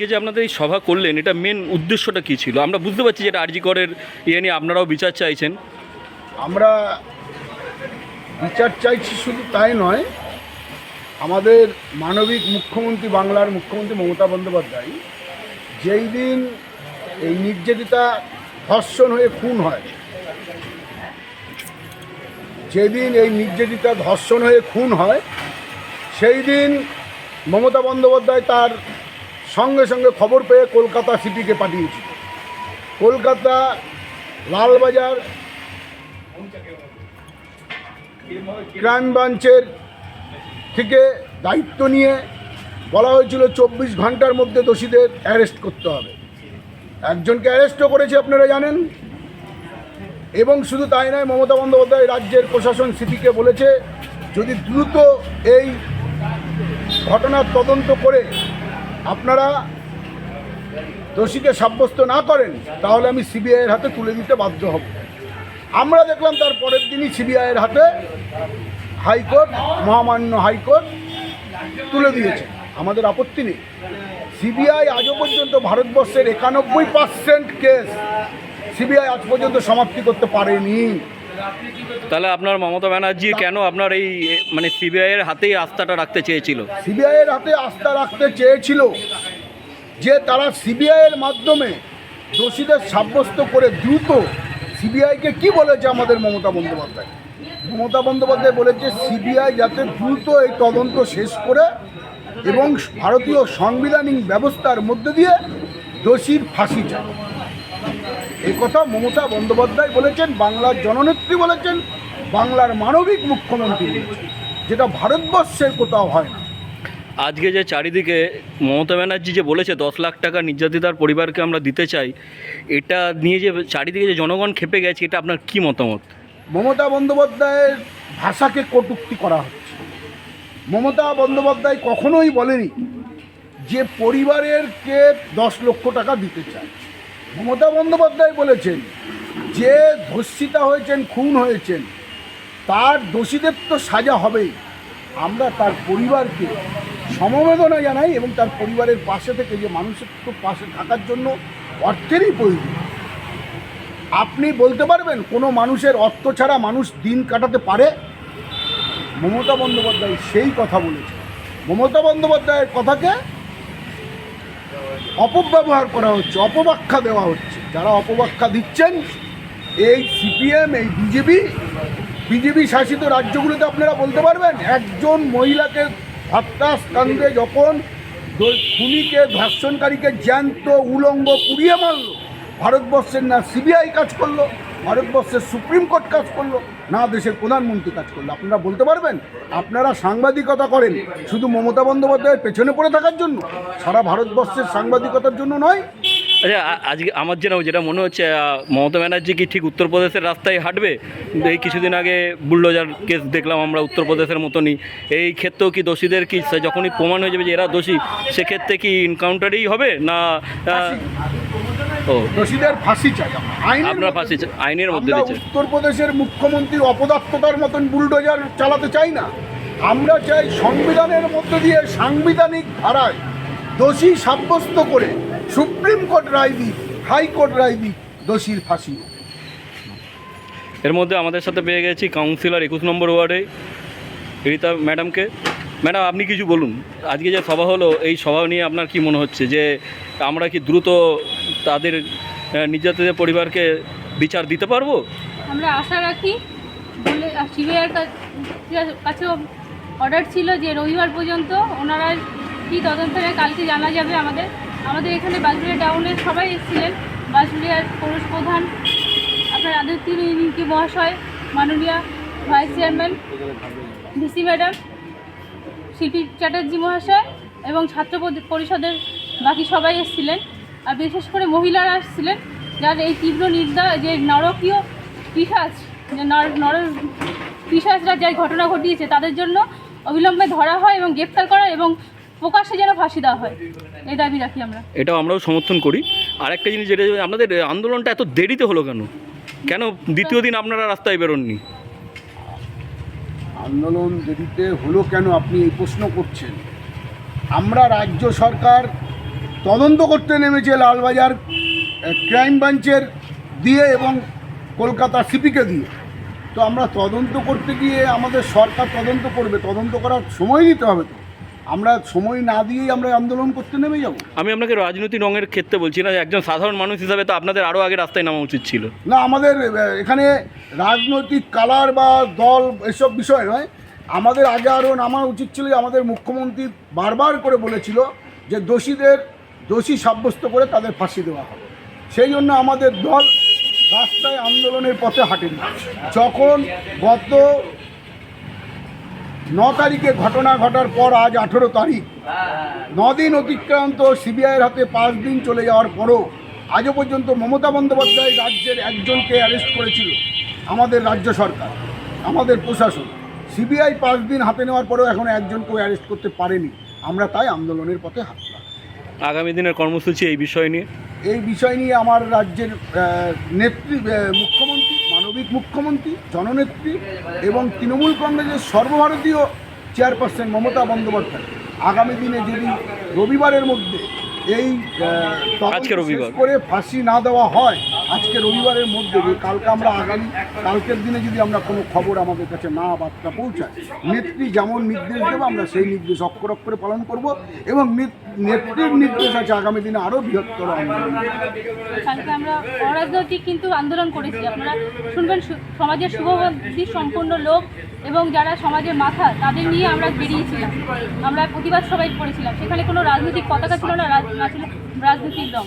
আজকে যে আপনাদের এই সভা করলেন, এটা মেন উদ্দেশ্যটা কী ছিল? আমরা বুঝতে পারছি যে এটা আরজি করের ইয়ে নিয়ে আপনারাও বিচার চাইছেন। আমরা বিচার চাইছি শুধু তাই নয়, আমাদের মানবিক মুখ্যমন্ত্রী, বাংলার মুখ্যমন্ত্রী মমতা বন্দ্যোপাধ্যায় যেই দিন এই নির্যাতিতা ধর্ষণ হয়ে খুন হয়, যেদিন এই নির্যাতিতা ধর্ষণ হয়ে খুন হয়, সেই দিন মমতা বন্দ্যোপাধ্যায় তার সঙ্গে সঙ্গে খবর পেয়ে কলকাতা সিটিকে পাঠিয়েছিল কলকাতা লালবাজার ক্রাইম ব্রাঞ্চের থেকে দায়িত্ব নিয়ে বলা হয়েছিল চব্বিশ ঘণ্টার মধ্যে দোষীদের অ্যারেস্ট করতে হবে। একজনকে অ্যারেস্টও করেছে আপনারা জানেন। এবং শুধু তাই নয়, মমতা বন্দ্যোপাধ্যায় রাজ্যের প্রশাসন সিটিকে বলেছে, যদি দ্রুত এই ঘটনার তদন্ত করে আপনারা দোষীকে সাব্যস্ত না করেন, তাহলে আমি সিবিআইয়ের হাতে তুলে দিতে বাধ্য হব। আমরা দেখলাম তার পরের দিনই সিবিআইয়ের হাতে হাইকোর্ট, মহামান্য হাইকোর্ট তুলে দিয়েছে। আমাদের আপত্তি নেই। সিবিআই আজও পর্যন্ত ভারতবর্ষের একানব্বই পার্সেন্ট কেস সিবিআই আজ পর্যন্ত সমাপ্তি করতে পারেনি। তাহলে আপনার মমতা ব্যানার্জি কেন আপনার এই মানে সিবিআইয়ের হাতেই আস্থাটা রাখতে চেয়েছিল? সিবিআইয়ের হাতে আস্থা রাখতে চেয়েছিল যে তারা সিবিআইয়ের মাধ্যমে দোষীদের সাব্যস্ত করে দ্রুত সিবিআইকে কি বলেছে আমাদের মমতা বন্দ্যোপাধ্যায়? মমতা বন্দ্যোপাধ্যায় বলেছে, সিবিআই যাতে দ্রুত এই তদন্ত শেষ করে এবং ভারতীয় সাংবিধানিক ব্যবস্থার মধ্যে দিয়ে দোষীর ফাঁসি চায়। এই কথা মমতা বন্দ্যোপাধ্যায় বলেছেন বাংলার জননেত্রী বলেছেন বাংলার মানবিক মুখ্যমন্ত্রী বলেছেন। যেটা ভারতবর্ষের কোথাও হয় না। আজকে যে চারিদিকে মমতা ব্যানার্জি যে বলেছে দশ লাখ টাকা নির্যাতিতার পরিবারকে আমরা দিতে চাই এটা নিয়ে যে চারিদিকে যে জনগণ খেপে গেছে এটা আপনার কি মতামত? মমতা বন্দ্যোপাধ্যায়ের ভাষাকে কটূক্তি করা হচ্ছে। মমতা বন্দ্যোপাধ্যায় কখনোই বলেনি যে পরিবারের কে দশ লক্ষ টাকা দিতে চায়। মমতা বন্দ্যোপাধ্যায় বলেছেন, যে ধর্ষিতা হয়েছেন, খুন হয়েছেন, তার দোষীদের তো সাজা হবেই আমরা তার পরিবারকে সমবেদনা জানাই এবং তার পরিবারের পাশে থেকে যে মানুষের তো পাশে থাকার জন্য অর্থেরই প্রয়োজন। আপনি বলতে পারবেন, কোনো মানুষের অর্থ ছাড়া মানুষ দিন কাটাতে পারে? মমতা বন্দ্যোপাধ্যায় সেই কথা বলেছে মমতা বন্দ্যোপাধ্যায়ের কথাকে অপব্যবহার করা হচ্ছে, অপব্যাখ্যা দেওয়া হচ্ছে। যারা অপব্যাখ্যা দিচ্ছেন, এই সিপিএম, এই বিজেপি বিজেপি শাসিত রাজ্যগুলোতে আপনারা বলতে পারবেন, একজন মহিলাকে হত্যা স্কান্দে যখন খুনিকে, ধর্ষণকারীকে জ্যান্ত উলঙ্গ পুড়িয়ে মারল, ভারতবর্ষের না, সিবিআই কাজ করল। ভারতবর্ষের সুপ্রিম কোর্ট কাজ করল না দেশের প্রধানমন্ত্রী কাজ করল। আপনারা বলতে পারবেন? আপনারা সাংবাদিকতা করেন শুধু মমতা বন্দ্যোপাধ্যায়ের পেছনে পড়ে থাকার জন্য? সারা ভারতবর্ষের সাংবাদিকতার জন্য নয়? আচ্ছা আজকে আমার যেন যেটা মনে হচ্ছে মমতা ব্যানার্জি কি ঠিক উত্তরপ্রদেশের রাস্তায় হাঁটবে? এই কিছুদিন আগে বুলডোজার কেস দেখলাম আমরা উত্তরপ্রদেশের মতনই। এই ক্ষেত্রেও কি দোষীদের কি যখনই প্রমাণ হয়ে যাবে যে এরা দোষী সেক্ষেত্রে কি ইনকাউন্টারেই হবে না ও। দোষীদের ফাঁসি চাই আমরা। আইনের আপনারা ফাঁসি চা- আইনের মধ্যে আমরা দিচ্ছে। উত্তরপ্রদেশের মুখ্যমন্ত্রীর অপদার্থতার মতন বুলডোজার চালাতে চাই না। আমরা চাই সংবিধানের মধ্যে দিয়ে সাংবিধানিক ধারায় দোষী সাব্যস্ত করে সুপ্রিম কোর্ট রায় দিক হাইকোর্ট রায় দিক দোষীর ফাঁসি। হোক। এর মধ্যে আমাদের সাথে পেয়ে গেছি কাউন্সিলর একুশ নম্বর ওয়ার্ডে রীতা ম্যাডামকে। ম্যাডাম, আপনি কিছু বলুন। আজকে যে সভা হলো, এই সভা নিয়ে আপনার কি মনে হচ্ছে? যে আমরা কি দ্রুত তাদের নির্যাতিতের পরিবারকে বিচার দিতে পারব? আমরা আশা রাখি। কাছেও অর্ডার ছিল যে রবিবার পর্যন্ত ওনারা কি তদন্ত কালকে জানা যাবে আমাদের। আমাদের এখানে বাজুলিয়া টাউনের সবাই এসেছিলেন। বাজুলিয়ার পৌরস প্রধান, আপনার আদিত্য মহাশয়, মাননীয় vice chairman, DC madam CP Chatterjee মহাশয় এবং ছাত্র পরিষদের বাকি সবাই এসেছিলেন। আর বিশেষ করে মহিলারা আসছিলেন যার এই তীব্র নিন্দা, যে নরকীয় পিসাজ যে নর নর পিসাজরা যে ঘটনা ঘটিয়েছে, তাদের জন্য অবিলম্বে ধরা হয় এবং গ্রেপ্তার করা এবং প্রকাশ্যে যেন ফাঁসি দেওয়া হয়। এই দাবি রাখি আমরা। এটাও আমরাও সমর্থন করি। আর একটা জিনিস যেটা আপনাদের আন্দোলনটা এত দেরিতে হলো কেন? কেন দ্বিতীয় দিন আপনারা রাস্তায় বেরোননি? আন্দোলন দেরিতে হলো কেন আপনি এই প্রশ্ন করছেন? আমরা রাজ্য সরকার তদন্ত করতে নেমেছে লালবাজার ক্রাইম ব্রাঞ্চের দিয়ে এবং কলকাতা সিপিকে দিয়ে। তো আমরা তদন্ত করতে গিয়ে আমাদের সরকার তদন্ত করবে, তদন্ত করার সময় দিতে হবে তো। আমরা সময় না দিয়েই আমরা আন্দোলন করতে নেমে যাব। আমি আপনাকে রাজনীতি রঙের ক্ষেত্রে বলছি না একজন সাধারণ মানুষ হিসাবে তো আপনাদের আরও আগে রাস্তায় নামা উচিত ছিল। না আমাদের এখানে রাজনৈতিক কালার বা দল এসব বিষয় নয়। আমাদের আগে আরও নামা উচিত ছিল আমাদের মুখ্যমন্ত্রী বারবার করে বলেছিল যে দোষীদের দোষী সাব্যস্ত করে তাদের ফাঁসি দেওয়া হবে। সেই জন্য আমাদের দল রাস্তায় আন্দোলনের পথে হাঁটেনি। যখন গত ন তারিখে ঘটনা ঘটার পর আজ আঠেরো তারিখ। দিন অতিক্রান্ত সিবিআইয়ের হাতে পাঁচ দিন চলে যাওয়ার পরও আজও পর্যন্ত মমতা বন্দ্যোপাধ্যায় রাজ্যের একজনকে অ্যারেস্ট করেছিল আমাদের রাজ্য সরকার আমাদের প্রশাসন। সিবিআই পাঁচ দিন হাতে নেওয়ার পরেও এখনও একজনকেও অ্যারেস্ট করতে পারেনি। আমরা তাই আন্দোলনের পথে হাঁটলাম। আগামী দিনের কর্মসূচি এই বিষয় নিয়ে? এই বিষয় নিয়ে আমার রাজ্যের নেত্রী মুখ্যমন্ত্রী মানবিক মুখ্যমন্ত্রী জননেত্রী এবং তৃণমূল কংগ্রেসের সর্বভারতীয় চেয়ারপারসন মমতা বন্দ্যোপাধ্যায়। আগামী দিনে যদি রবিবারের মধ্যে এই করে ফাঁসি না দেওয়া হয় আজকে রবিবারের মধ্যে কালকে আমরা আগামী, কালকের দিনে যদি আমরা কোনো খবর আমাদের কাছে না বার্তা পৌঁছায়, নেত্রী যেমন নির্দেশ দেবো, আমরা সেই নির্দেশ অক্ষর অক্ষরে পালন করব এবং নেত- নেত্রীর নির্দেশ আছে আগামী দিনে আরও বৃহত্তর আন্দোলন। আমরা কিন্তু আন্দোলন করেছি। আপনারা শুনবেন সমাজের শুভবুদ্ধি সম্পূর্ণ লোক এবং যারা সমাজের মাথা, তাদের নিয়ে আমরা বেরিয়েছিলাম। আমরা প্রতিবাদ সবাই করেছিলাম সেখানে কোনো রাজনৈতিক পতাকা ছিল না ছিল রাজনৈতিক দল